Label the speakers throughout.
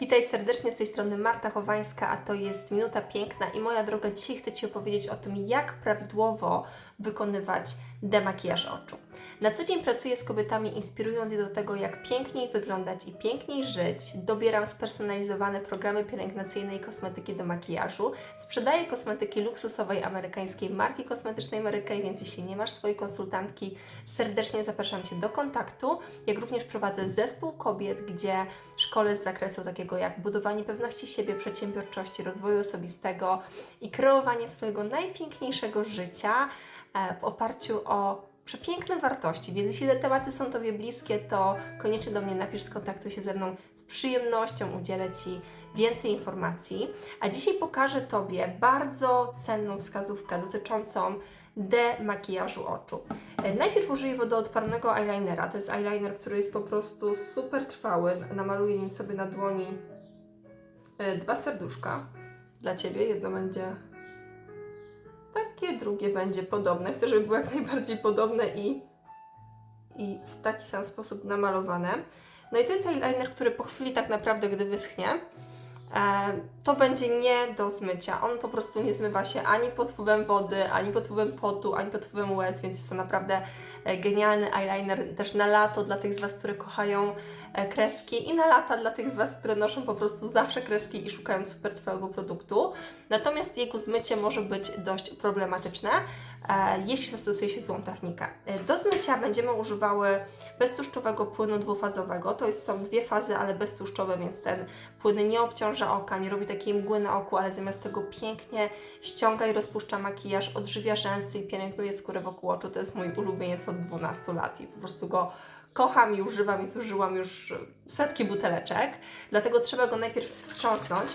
Speaker 1: Witaj serdecznie z tej strony Marta Chowańska, a to jest Minuta Piękna i moja droga, dzisiaj chcę Ci opowiedzieć o tym, jak prawidłowo wykonywać demakijaż oczu. Na co dzień pracuję z kobietami, inspirując je do tego, jak piękniej wyglądać i piękniej żyć. Dobieram spersonalizowane programy pielęgnacyjne i kosmetyki do makijażu. Sprzedaję kosmetyki luksusowej amerykańskiej marki kosmetycznej Mary więc jeśli nie masz swojej konsultantki, serdecznie zapraszam Cię do kontaktu. Jak również prowadzę zespół kobiet, gdzie szkole z zakresu takiego jak budowanie pewności siebie, przedsiębiorczości, rozwoju osobistego i kreowanie swojego najpiękniejszego życia e, w oparciu o przepiękne wartości. Więc jeśli te tematy są Tobie bliskie, to koniecznie do mnie napisz, skontaktuj się ze mną. Z przyjemnością udzielę Ci więcej informacji. A dzisiaj pokażę Tobie bardzo cenną wskazówkę dotyczącą demakijażu oczu. E, Najpierw użyję wodoodparnego eyelinera. To jest eyeliner, który jest po prostu super trwały. Namaluję nim sobie na dłoni e, dwa serduszka dla Ciebie. Jedno będzie drugie będzie podobne. Chcę, żeby było jak najbardziej podobne i, i w taki sam sposób namalowane. No i to jest eyeliner, który po chwili tak naprawdę, gdy wyschnie, e, to będzie nie do zmycia. On po prostu nie zmywa się ani pod wpływem wody, ani pod wpływem potu, ani pod wpływem łez, więc jest to naprawdę genialny eyeliner też na lato dla tych z Was, które kochają e, kreski i na lata dla tych z Was, które noszą po prostu zawsze kreski i szukają super trwałego produktu. Natomiast jego zmycie może być dość problematyczne, e, jeśli zastosuje się złą technikę. E, Do zmycia będziemy używały beztłuszczowego płynu dwufazowego. To jest, są dwie fazy, ale beztłuszczowe, więc ten płyn nie obciąża oka, nie robi takiej mgły na oku, ale zamiast tego pięknie ściąga i rozpuszcza makijaż, odżywia rzęsy i pielęgnuje skórę wokół oczu. To jest mój ulubieniec od 12 lat i po prostu go kocham i używam i zużyłam już setki buteleczek. Dlatego trzeba go najpierw wstrząsnąć,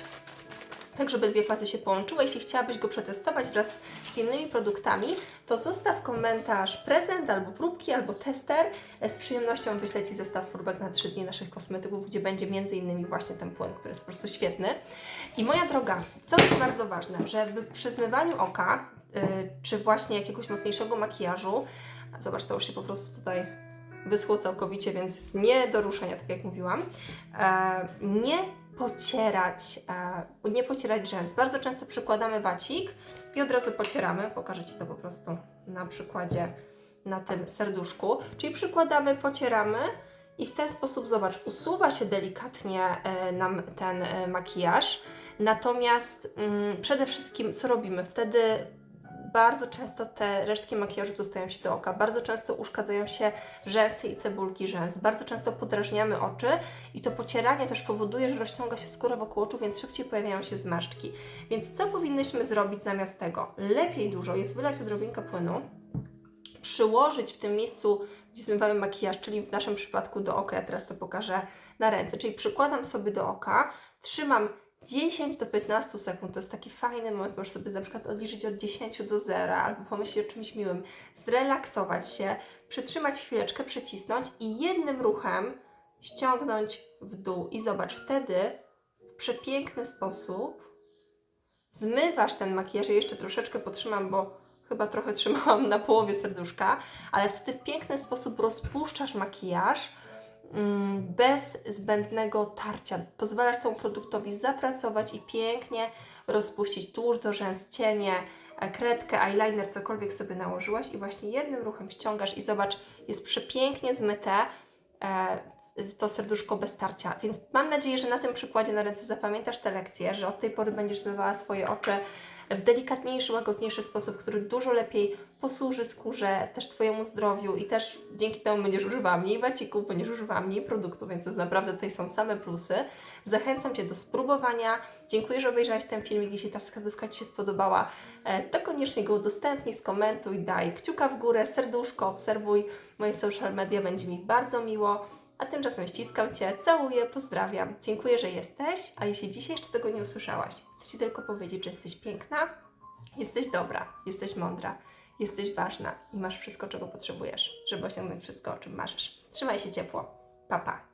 Speaker 1: tak żeby dwie fazy się połączyły. Jeśli chciałabyś go przetestować wraz z innymi produktami, to zostaw komentarz prezent, albo próbki, albo tester. Z przyjemnością wyślę Ci zestaw próbek na 3 dni naszych kosmetyków, gdzie będzie innymi właśnie ten płyn, który jest po prostu świetny. I moja droga, co jest bardzo ważne, żeby przy zmywaniu oka, yy, czy właśnie jakiegoś mocniejszego makijażu, zobacz, to już się po prostu tutaj wyschło całkowicie, więc nie do ruszenia, tak jak mówiłam, e, nie pocierać, e, nie pocierać rzęs. Bardzo często przykładamy wacik i od razu pocieramy. Pokażę Ci to po prostu na przykładzie na tym serduszku. Czyli przykładamy, pocieramy i w ten sposób, zobacz, usuwa się delikatnie e, nam ten e, makijaż. Natomiast mm, przede wszystkim, co robimy? Wtedy bardzo często te resztki makijażu dostają się do oka, bardzo często uszkadzają się rzęsy i cebulki rzęs, bardzo często podrażniamy oczy i to pocieranie też powoduje, że rozciąga się skóra wokół oczu, więc szybciej pojawiają się zmarszczki. Więc co powinnyśmy zrobić zamiast tego? Lepiej dużo jest wylać odrobinkę płynu, przyłożyć w tym miejscu, gdzie zmywamy makijaż, czyli w naszym przypadku do oka, ja teraz to pokażę na ręce, czyli przykładam sobie do oka, trzymam 10 do 15 sekund to jest taki fajny moment, możesz sobie na przykład odliczyć od 10 do 0 albo pomyśleć o czymś miłym, zrelaksować się, przytrzymać chwileczkę, przycisnąć i jednym ruchem ściągnąć w dół. I zobacz, wtedy w przepiękny sposób zmywasz ten makijaż. Ja jeszcze troszeczkę potrzymam, bo chyba trochę trzymałam na połowie serduszka, ale wtedy w piękny sposób rozpuszczasz makijaż bez zbędnego tarcia. Pozwalasz temu produktowi zapracować i pięknie rozpuścić tuż do rzęs, cienie, e, kredkę, eyeliner, cokolwiek sobie nałożyłaś i właśnie jednym ruchem ściągasz i zobacz, jest przepięknie zmyte e, to serduszko bez tarcia. Więc mam nadzieję, że na tym przykładzie na ręce zapamiętasz tę lekcję, że od tej pory będziesz zmywała swoje oczy w delikatniejszy, łagodniejszy sposób, który dużo lepiej posłuży skórze, też Twojemu zdrowiu i też dzięki temu będziesz używała mniej wacików, będziesz używała mniej produktu, więc to naprawdę tutaj są same plusy. Zachęcam Cię do spróbowania. Dziękuję, że obejrzałeś ten filmik. Jeśli ta wskazówka Ci się spodobała, e, to koniecznie go udostępnij, skomentuj, daj kciuka w górę, serduszko, obserwuj moje social media, będzie mi bardzo miło. A tymczasem ściskam Cię, całuję, pozdrawiam. Dziękuję, że jesteś, a jeśli dzisiaj jeszcze tego nie usłyszałaś, chcę Ci tylko powiedzieć, że jesteś piękna, jesteś dobra, jesteś mądra, jesteś ważna i masz wszystko, czego potrzebujesz, żeby osiągnąć wszystko, o czym marzysz. Trzymaj się ciepło. Pa, pa.